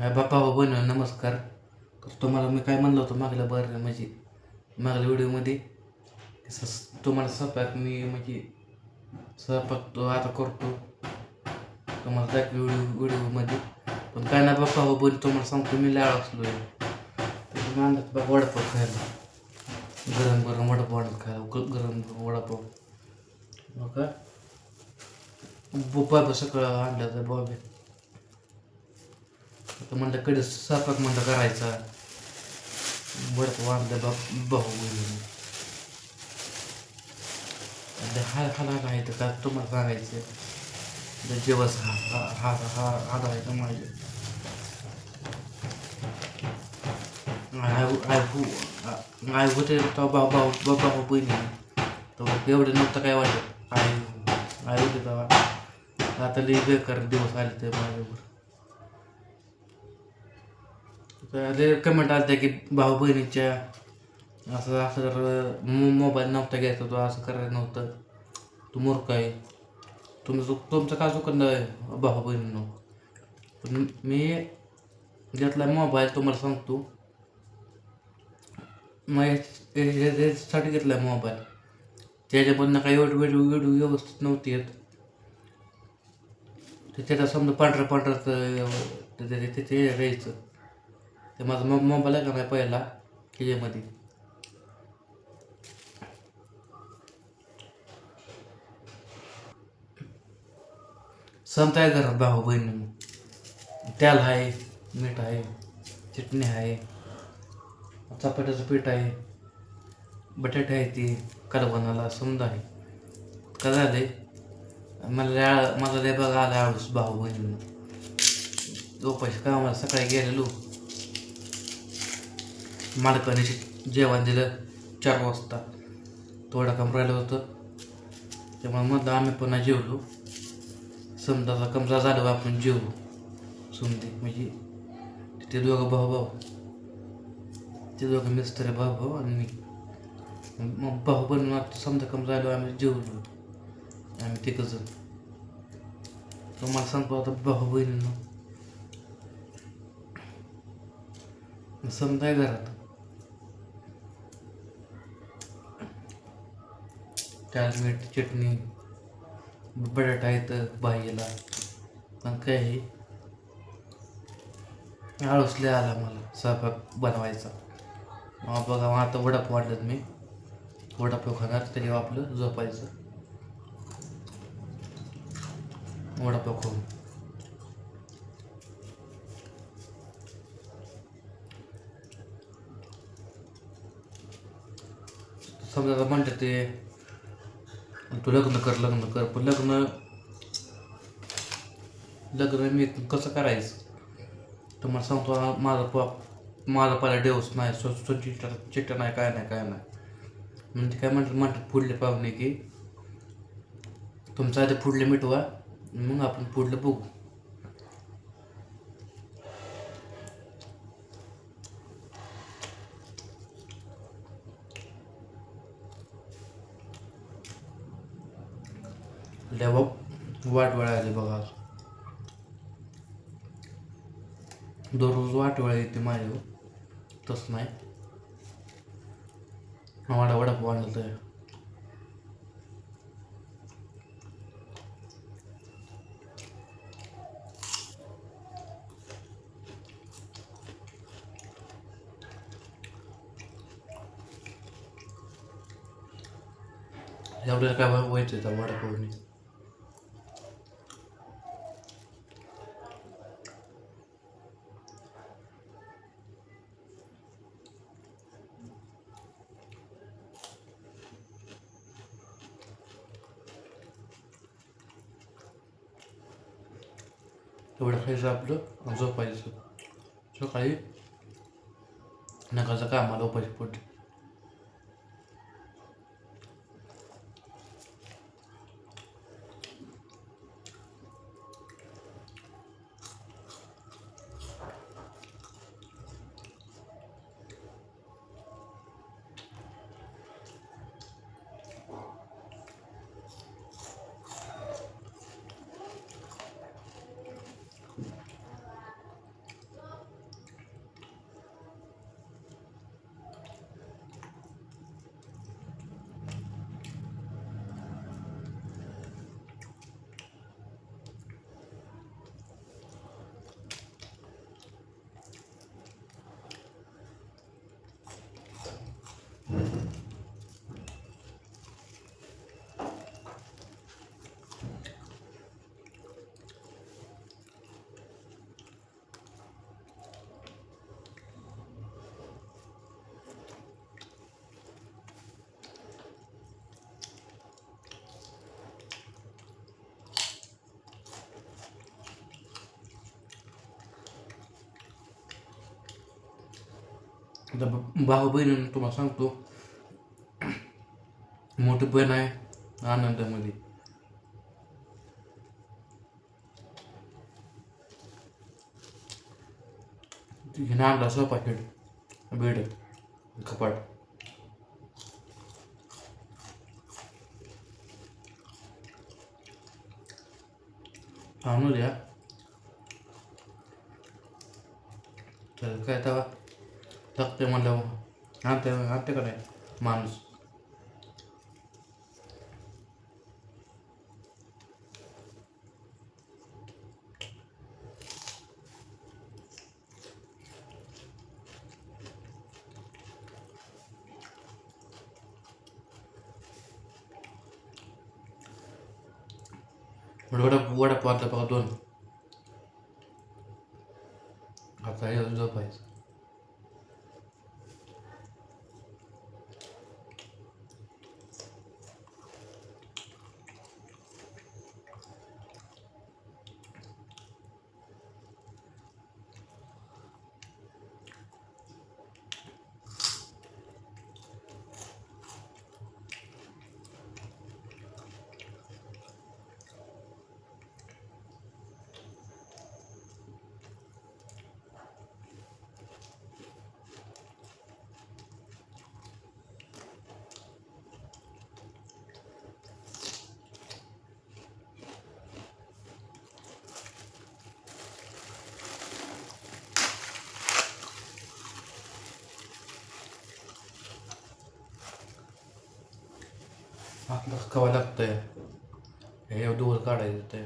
बाप्पा हो बन नमस्कार. तर तुम्हाला मी काय म्हणलं होतं मागल्या बरं म्हणजे मागल्या व्हिडिओमध्ये? स तुम्हाला स्वयंपाक मी म्हणजे स्वयंपाक तो आता करतो. तुम्हाला दाखव व्हिडिओ व्हिडिओमध्ये. पण काय ना बाप्पा हो बन तुम्हाला सांगतो मी लाळ असलो आहे आणलं बाप वडापाव खायला. गरम गरम वडापाव आणत खायला. गरम गरम वडापाव. हो का? बाबा सकाळ आणलं तर बाबा आता म्हणलं कडे स्वयंपाक म्हणलं करायचा. बरं वांदे बाप भाऊ बहिणी हा हा आहे तर काय तुम्हाला सांगायचं जेवस हा हा हा हा आहे तर माझे आय होते तो भाऊ भाऊ भाऊ भाऊ बहिणी. तो एवढं नव्हतं काय वाटत? आई आई होते हो, तेव्हा आता लई बेकार दिवस आले ते माझ्यावर. ते कमेंट आलत्या की भाऊ बहिणीच्या असं असं जर मो- मोबाईल नव्हता घ्यायचा तो असं करायचं नव्हतं. तू मूर्ख आहे. तुमचं तुमचं का चुकलं आहे भाऊ बहिणीनं? पण मी घेतला मोबाईल तुम्हाला सांगतो. मग याच्यासाठी घेतला मोबाईल त्याच्यामधनं काही एवढं व्हिडिओ व्हिडिओ व्यवस्थित नव्हती येत. तर त्याचा समजा पांढरं पांढरं तिथे यायचं. ते माझा मो मोबाईल आहे का नाही पहिला त्याच्यामध्ये संत आहे घरात भाऊ बहिणी. त्याल आहे मीठ आहे चटणी आहे चपाट्याचं पीठ आहे बटाटे आहे ती कडबनाला समजा आहे. का झाले? मला मला लय बघा आला आळूस भाऊ बहिणीनं उपाशी कामाला सकाळी गेलेलो मालकाने जेवण दिलं चार वाजता. थोडा कम राहिलं होतं. त्यामुळे मधलं आम्ही पुन्हा जेवलो. समजाचा कमरा झालो आपण जेवलो समजे म्हणजे ते दोघं भाऊ भाऊ ते दोघं मिस्त्री भाऊ भाऊ आणि मी. मग भाऊ बनून आता समजा कम झालो आम्ही जेवलो. आम्ही तिघं जण. तुम्हाला सांगतो आता भाऊ बहिणीनं. समजा घरात. मीठ चटणी बटाटा येतं बाईला पण काही आहे आला मला स्वयंपाक बनवायचा. मग बघा मग आता वडापाव वाटलं मी. वडापाव खाणार तरी आपलं झोपायचं. वडापाव खाऊन. समजा म्हणतात ते तू लग्न कर लग्न कर. पण लग्न लग्न मी कसं करायचं? तुम्हाला सांगतो माझा पॉप माझा पहिला डेवस नाही स्व चिट्ट चिट्ट नाही काय नाही काय नाही. म्हणजे काय म्हणतात म्हणतात पुढले पाहुणे की तुमचं आधी पुढले मिटवा मग आपण पुढलं बघू. लेवा वाट वेळा आली बघा. आज दररोज वाट वेळा येते माझ्या तस नाही. आम्हाला वडापाव आणलं तर एवढ्या काय व्हायचं त्या वडापावनी? एवढं आपलं आणि झोपायचं सकाळी नकाचं कामाला उपाशी पोटी आता भाऊ बहिणीनं तुम्हाला सांगतो. मोठी बहीण आहे आनंदामध्ये. हिनं आणला सोफा खेळ बेड कपाट. आणू द्या. तर काय तवा? असते म्हटलं हा ते हा ते नाही माणूस. वडा वडापाव आता बघा दोन. आता हे झोपायचं. आपलं कवा लागतंय हे दूर काढायचं ते.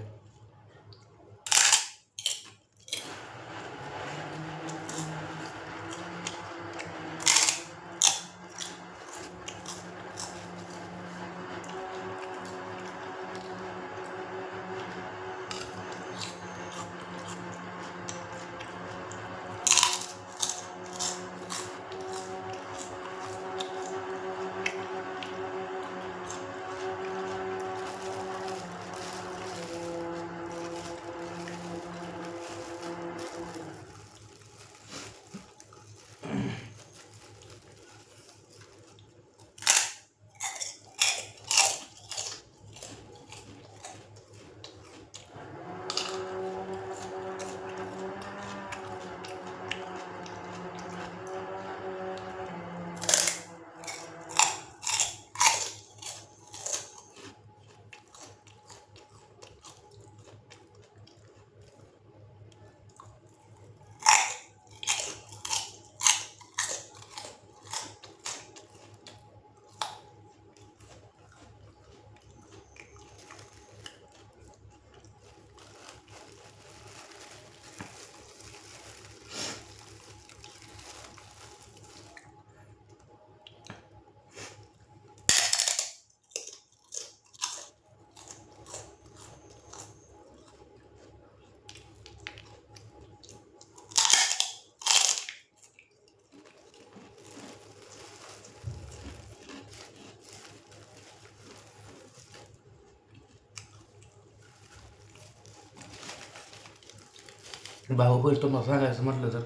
भाऊ बैल तुम्हाला सांगायचं म्हटलं तर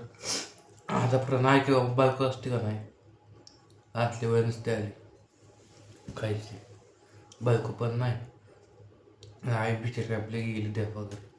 आतापर्यंत नाही किंवा बायको असते का नाही आतली वेळ नसते आली. खायची बायको पण नाही. आई बिचारी आपली गेली द्या वगैरे.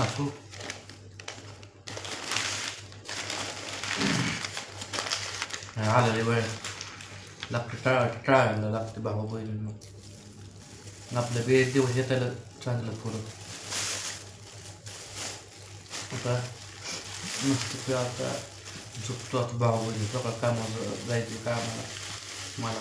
असू आलेले वेळ लागते टाळ टाळायला लागते भावा भाऊ बहिणींना आपलं वेळ दिवस येताला चांगलं पुढं आता मस्त आता झोपतो आता भाऊ म्हणजे सकाळ कामाचं जायचं कामाला मला